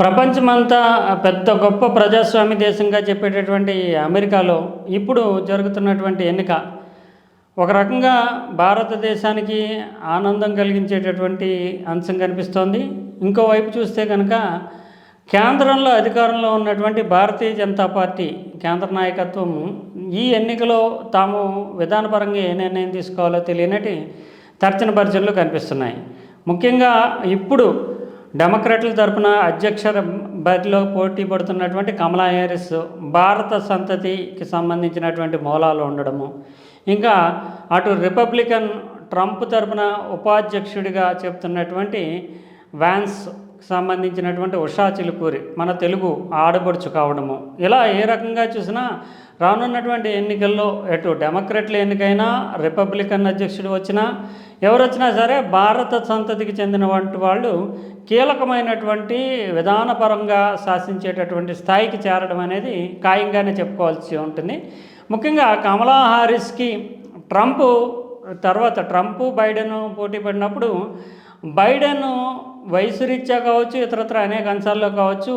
ప్రపంచమంతా పెద్ద గొప్ప ప్రజాస్వామ్య దేశంగా చెప్పేటటువంటి అమెరికాలో ఇప్పుడు జరుగుతున్నటువంటి ఎన్నిక. ఒక రకంగా భారతదేశానికి ఆనందం కలిగించేటటువంటి అంశం కనిపిస్తోంది. ఇంకోవైపు చూస్తే కనుక కేంద్రంలో అధికారంలో ఉన్నటువంటి భారతీయ జనతా పార్టీ కేంద్ర నాయకత్వం ఈ ఎన్నికలో తాము విధానపరంగా ఏ నిర్ణయం తీసుకోవాలో తెలియనటి తర్చన పరిచయలు కనిపిస్తున్నాయి. ముఖ్యంగా ఇప్పుడు డెమోక్రాట్ల తరపున అధ్యక్ష బరిలో పోటీ పడుతున్నటువంటి కమలా హ్యారిస్ భారత సంతతికి సంబంధించినటువంటి మూలాలు ఉండడము. ఇంకా అటు రిపబ్లికన్ ట్రంప్ తరపున ఉపాధ్యక్షుడిగా చెప్తున్నటువంటి వ్యాన్స్ సంబంధించినటువంటి ఉషా చిలుకూరి మన తెలుగు ఆడబడుచు కావడము. ఇలా ఏ రకంగా చూసినా రానున్నటువంటి ఎన్నికల్లో ఎటు డెమోక్రట్లు ఎన్నికైనా రిపబ్లికన్ అధ్యక్షుడు వచ్చినా ఎవరు వచ్చినా సరే భారత సంతతికి చెందినటువంటి వాళ్ళు కీలకమైనటువంటి విధానపరంగా శాసించేటటువంటి స్థాయికి చేరడం అనేది ఖాయంగానే చెప్పుకోవాల్సి ఉంటుంది. ముఖ్యంగా కమలా హారిస్కి ట్రంప్ తర్వాత ట్రంప్ బైడెన్ పోటీ పడినప్పుడు బైడెన్ వయసు రీత్యా కావచ్చు ఇతరత్ర అనేక అంశాల్లో కావచ్చు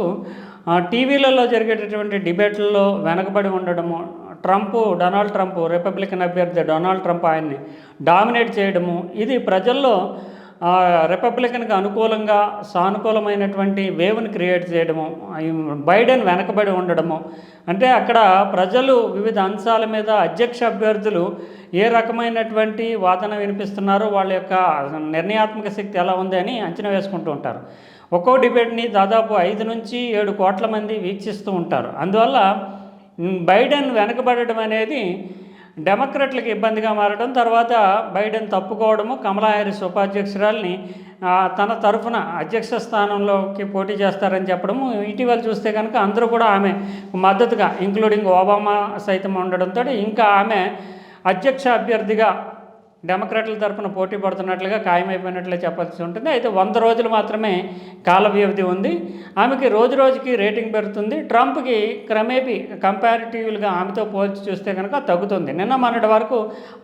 టీవీలలో జరిగేటటువంటి డిబేట్లలో వెనకబడి ఉండడము ట్రంప్ డొనాల్డ్ ట్రంప్ రిపబ్లికన్ అభ్యర్థి డొనాల్డ్ ట్రంప్ ఆయన్ని డామినేట్ చేయడము. ఇది ప్రజల్లో రిపబ్లికన్కి అనుకూలంగా సానుకూలమైనటువంటి వేవ్ని క్రియేట్ చేయడము బైడెన్ వెనకబడి ఉండడము. అంటే అక్కడ ప్రజలు వివిధ అంశాల మీద అధ్యక్ష అభ్యర్థులు ఏ రకమైనటువంటి వాదన వినిపిస్తున్నారో వాళ్ళ యొక్క నిర్ణయాత్మక శక్తి ఎలా ఉంది అని అంచనా వేసుకుంటూ ఉంటారు. ఒక్కో డిబేట్ని దాదాపు ఐదు నుంచి ఏడు కోట్ల మంది వీక్షిస్తూ ఉంటారు. అందువల్ల బైడెన్ వెనకబడడం అనేది డెమోక్రట్లకు ఇబ్బందిగా మారడం తర్వాత బైడెన్ తప్పుకోవడము కమలా హ్యారిస్ ఉపాధ్యక్షురాల్ని తన తరఫున అధ్యక్ష స్థానంలోకి పోటీ చేస్తారని చెప్పడము. ఇటీవల చూస్తే కనుక అందరూ కూడా ఆమె మద్దతుగా ఇంక్లూడింగ్ ఒబామా సైతం ఉండడంతో ఇంకా ఆమె అధ్యక్ష అభ్యర్థిగా డెమోక్రాట్ల తరపున పోటీ పడుతున్నట్లుగా ఖాయమైపోయినట్లే చెప్పాల్సి ఉంటుంది. అయితే వంద రోజులు మాత్రమే కాల వ్యవధి ఉంది. ఆమెకి రోజు రోజుకి రేటింగ్ పెరుగుతుంది. ట్రంప్కి క్రమేపీ కంపారిటివ్గా ఆమెతో పోల్చి చూస్తే కనుక తగ్గుతుంది. నిన్న మొన్నటి వరకు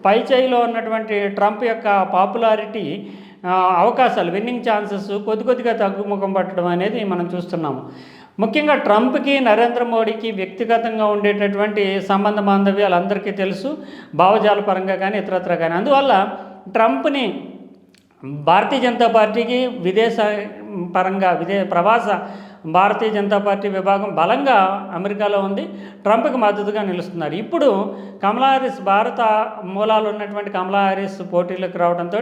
పై చేయిలో ఉన్నటువంటి ట్రంప్ యొక్క పాపులారిటీ అవకాశాలు విన్నింగ్ ఛాన్సెస్ కొద్ది కొద్దిగా తగ్గుముఖం పట్టడం అనేది మనం చూస్తున్నాము. ముఖ్యంగా ట్రంప్కి నరేంద్ర మోడీకి వ్యక్తిగతంగా ఉండేటటువంటి సంబంధ బాంధవ్యాలు అందరికీ తెలుసు భావజాల పరంగా కానీ ఇతరత్ర కానీ అందువల్ల ట్రంప్ని భారతీయ జనతా పార్టీకి విదేశ పరంగా విదే ప్రవాస భారతీయ జనతా పార్టీ విభాగం బలంగా అమెరికాలో ఉంది ట్రంప్కి మద్దతుగా నిలుస్తున్నారు. ఇప్పుడు కమలా హారిస్ భారత మూలాలు ఉన్నటువంటి కమలా హారిస్ పోటీలకు రావడంతో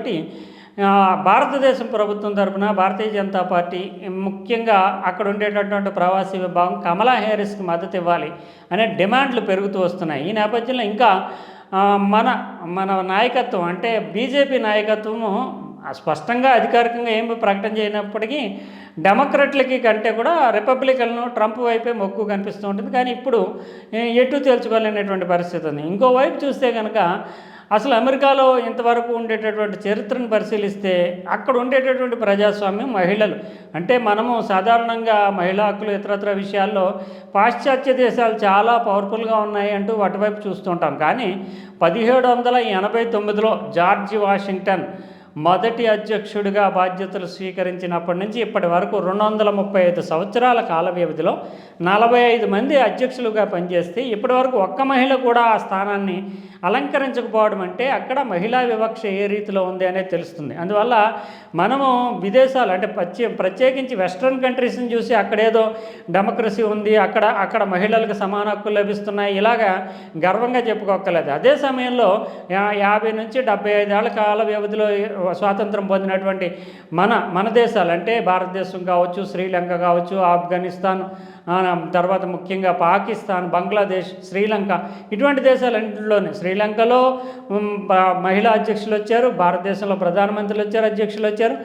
భారతదేశం ప్రభుత్వం తరపున భారతీయ జనతా పార్టీ ముఖ్యంగా అక్కడ ఉండేటటువంటి ప్రవాసీ విభాగం కమలా హ్యారిస్కి మద్దతు ఇవ్వాలి అనే డిమాండ్లు పెరుగుతూ వస్తున్నాయి. ఈ నేపథ్యంలో ఇంకా మన మన నాయకత్వం అంటే బీజేపీ నాయకత్వము స్పష్టంగా అధికారికంగా ఏమి ప్రకటన చేయనప్పటికీ డెమోక్రట్లకి కంటే కూడా రిపబ్లికన్లు ట్రంప్ వైపే మొక్కు కనిపిస్తూ ఉంటుంది. కానీ ఇప్పుడు ఎటు తెలుసుకోలేనటువంటి పరిస్థితి ఉంది. ఇంకోవైపు చూస్తే కనుక అసలు అమెరికాలో ఇంతవరకు ఉండేటటువంటి చరిత్రను పరిశీలిస్తే అక్కడ ఉండేటటువంటి ప్రజాస్వామ్యం మహిళలు. అంటే మనము సాధారణంగా మహిళా హక్కులు ఇతరత్ర విషయాల్లో పాశ్చాత్య దేశాలు చాలా పవర్ఫుల్గా ఉన్నాయి అంటూ వాటివైపు చూస్తుంటాం. కానీ పదిహేడు వందల ఎనభై తొమ్మిదిలో జార్జ్ వాషింగ్టన్ మొదటి అధ్యక్షుడిగా బాధ్యతలు స్వీకరించినప్పటి నుంచి ఇప్పటి వరకు రెండు వందల ముప్పై ఐదు సంవత్సరాల కాల వ్యవధిలో నలభై ఐదు మంది అధ్యక్షులుగా పనిచేస్తే ఇప్పటి వరకు ఒక్క మహిళ కూడా ఆ స్థానాన్ని అలంకరించకపోవడం అంటే అక్కడ మహిళా వివక్ష ఏ రీతిలో ఉంది అనేది తెలుస్తుంది. అందువల్ల మనము విదేశాలు అంటే ప్రత్యే ప్రత్యేకించి వెస్ట్రన్ కంట్రీస్ని చూసి అక్కడేదో డెమోక్రసీ ఉంది అక్కడ అక్కడ మహిళలకు సమాన హక్కులు లభిస్తున్నాయి ఇలాగా గర్వంగా చెప్పుకోక్కర్లేదు. అదే సమయంలో యాభై నుంచి డెబ్బై ఐదేళ్ళ కాల వ్యవధిలో స్వాతంత్రం పొందినటువంటి మన మన దేశాలు అంటే భారతదేశం కావచ్చు శ్రీలంక కావచ్చు ఆఫ్ఘనిస్తాన్ తర్వాత ముఖ్యంగా పాకిస్తాన్ బంగ్లాదేశ్ శ్రీలంక. ఇటువంటి దేశాలన్నింటిలోనే శ్రీలంకలో మహిళా అధ్యక్షులు వచ్చారు భారతదేశంలో ప్రధానమంత్రులు వచ్చారు అధ్యక్షులు వచ్చారు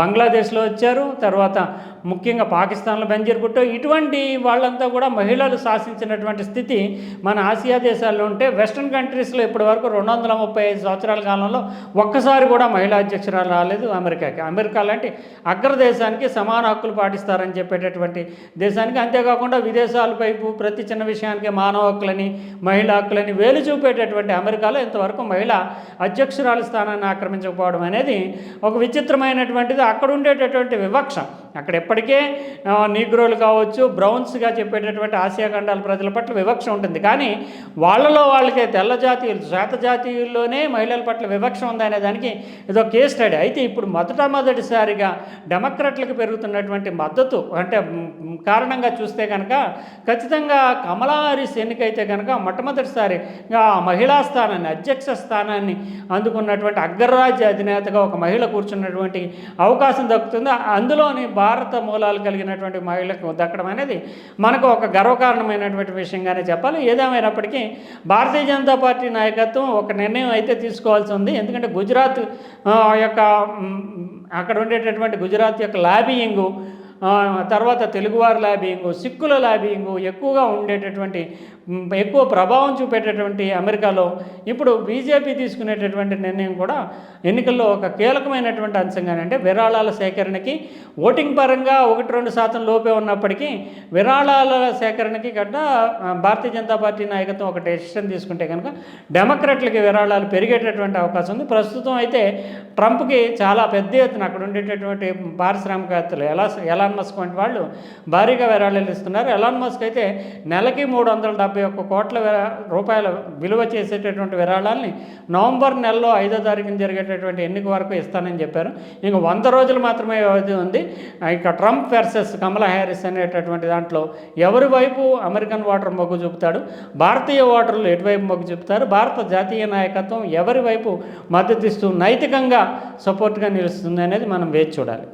బంగ్లాదేశ్లో వచ్చారు తర్వాత ముఖ్యంగా పాకిస్తాన్లో బెంజీర్ భుట్టో ఇటువంటి వాళ్ళంతా కూడా మహిళలు శాసించినటువంటి స్థితి మన ఆసియా దేశాల్లో ఉంటే వెస్ట్రన్ కంట్రీస్లో ఇప్పటి వరకు రెండు వందల ముప్పై ఐదు సంవత్సరాల కాలంలో ఒక్కసారి కూడా మహిళా అధ్యక్షురాలు రాలేదు అమెరికాకి. అమెరికా లాంటి అగ్రదేశానికి సమాన హక్కులు పాటిస్తారని చెప్పేటటువంటి దేశానికి అంతే అంతేకాకుండా విదేశాల వైపు ప్రతి చిన్న విషయానికి మానవ హక్కులని మహిళా హక్కులని వేలు చూపేటటువంటి అమెరికాలో ఇంతవరకు మహిళ అధ్యక్షురాలు స్థానాన్ని ఆక్రమించకపోవడం అనేది ఒక విచిత్రమైనటువంటిది. అక్కడ ఉండేటటువంటి వివక్ష. అక్కడ ఎప్పటికే నీగ్రోలు కావచ్చు బ్రౌన్స్గా చెప్పేటటువంటి ఆసియా ఖండాల ప్రజల పట్ల వివక్ష ఉంటుంది. కానీ వాళ్ళలో వాళ్ళకే తెల్ల జాతీయులు శ్వేత జాతీయుల్లోనే మహిళల పట్ల వివక్ష ఉందనే దానికి ఇదో కేస్ స్టడీ. అయితే ఇప్పుడు మొదట మొదటిసారిగా డెమోక్రట్లకు పెరుగుతున్నటువంటి మద్దతు అంటే కారణంగా చూస్తే కనుక ఖచ్చితంగా కమలా హారిస్ ఎన్నికైతే కనుక మొట్టమొదటిసారిగా ఆ మహిళా స్థానాన్ని అధ్యక్ష స్థానాన్ని అందుకున్నటువంటి అగ్రరాజ్య అధినేతగా ఒక మహిళ కూర్చున్నటువంటి అవకాశం దక్కుతుంది. అందులోని భారత మూలాలు కలిగినటువంటి మహిళకు దక్కడం అనేది మనకు ఒక గర్వకారణమైనటువంటి విషయంగానే చెప్పాలి. ఏదేమైనప్పటికీ భారతీయ జనతా పార్టీ నాయకత్వం ఒక నిర్ణయం అయితే తీసుకోవాల్సి ఉంది. ఎందుకంటే గుజరాత్ ఆ, యొక్క అక్కడ ఉండేటటువంటి గుజరాత్ యొక్క లాబియింగు తర్వాత తెలుగువారి లాబియింగు సిక్కుల లాబియింగు ఎక్కువగా ఉండేటటువంటి ఎక్కువ ప్రభావం చూపేటటువంటి అమెరికాలో ఇప్పుడు బీజేపీ తీసుకునేటటువంటి నిర్ణయం కూడా ఎన్నికల్లో ఒక కీలకమైనటువంటి అంశంగానంటే విరాళాల సేకరణకి ఓటింగ్ పరంగా ఒకటి రెండు శాతం లోపే ఉన్నప్పటికీ విరాళాల సేకరణకి గట్ట భారతీయ జనతా పార్టీ నాయకత్వం ఒక డెసిషన్ తీసుకుంటే కనుక డెమోక్రాట్లకి విరాళాలు పెరిగేటటువంటి అవకాశం ఉంది. ప్రస్తుతం అయితే ట్రంప్కి చాలా పెద్ద ఎత్తున అక్కడ ఉండేటటువంటి పారిశ్రామికవేత్తలు ఎలా ఎలాన్ మస్క్ వంటి వాళ్ళు భారీగా విరాళాలు ఇస్తున్నారు ఎలాన్ మస్క్ అయితే నెలకి మూడు వందల డెబ్బై ఒక్క కోట్ల రూపాయల విలువ చేసేటటువంటి విరాళాలని నవంబర్ నెలలో ఐదో తారీఖున జరిగేటటువంటి ఎన్నిక వరకు ఇస్తానని చెప్పారు. ఇంక వంద రోజులు మాత్రమే వ్యవధి ఉంది. ఇక ట్రంప్ వర్సెస్ కమలా హ్యారిస్ అనేటటువంటి దాంట్లో ఎవరి వైపు అమెరికన్ ఓటర్ మొగ్గు చూపుతాడు? భారతీయ ఓటర్లు ఎటువైపు మొగ్గు చూపుతారు? భారత జాతీయ నాయకత్వం ఎవరి వైపు మద్దతిస్తూ నైతికంగా సపోర్ట్గా నిలుస్తుంది అనేది మనం వేచి చూడాలి.